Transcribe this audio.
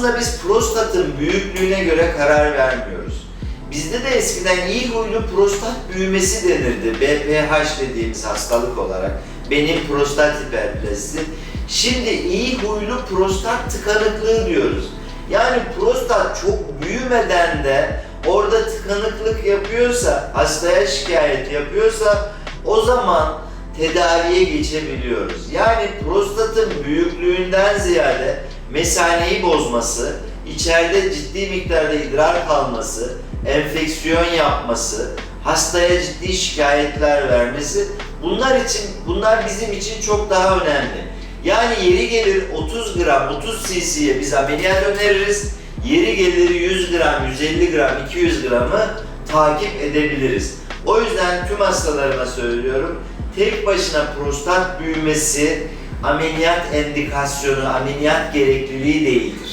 Aslında biz prostatın büyüklüğüne göre karar vermiyoruz. Bizde de eskiden iyi huylu prostat büyümesi denirdi. BPH dediğimiz hastalık olarak. Benim prostat hiperplazisi. Şimdi iyi huylu prostat tıkanıklığı diyoruz. Yani prostat çok büyümeden de orada tıkanıklık yapıyorsa, hastaya şikayet yapıyorsa o zaman tedaviye geçebiliyoruz. Yani prostatın büyüklüğünden ziyade mesaneyi bozması, içeride ciddi miktarda idrar kalması, enfeksiyon yapması, hastaya ciddi şikayetler vermesi bunlar için bunlar bizim için çok daha önemli. Yani yeri gelir 30 gram, 30 cc'ye biz ameliyat öneririz. Yeri gelir 100 gram, 150 gram, 200 gramı takip edebiliriz. O yüzden tüm hastalarıma söylüyorum. Tek başına prostat büyümesi ameliyat endikasyonu, ameliyat gerekliliği değildir.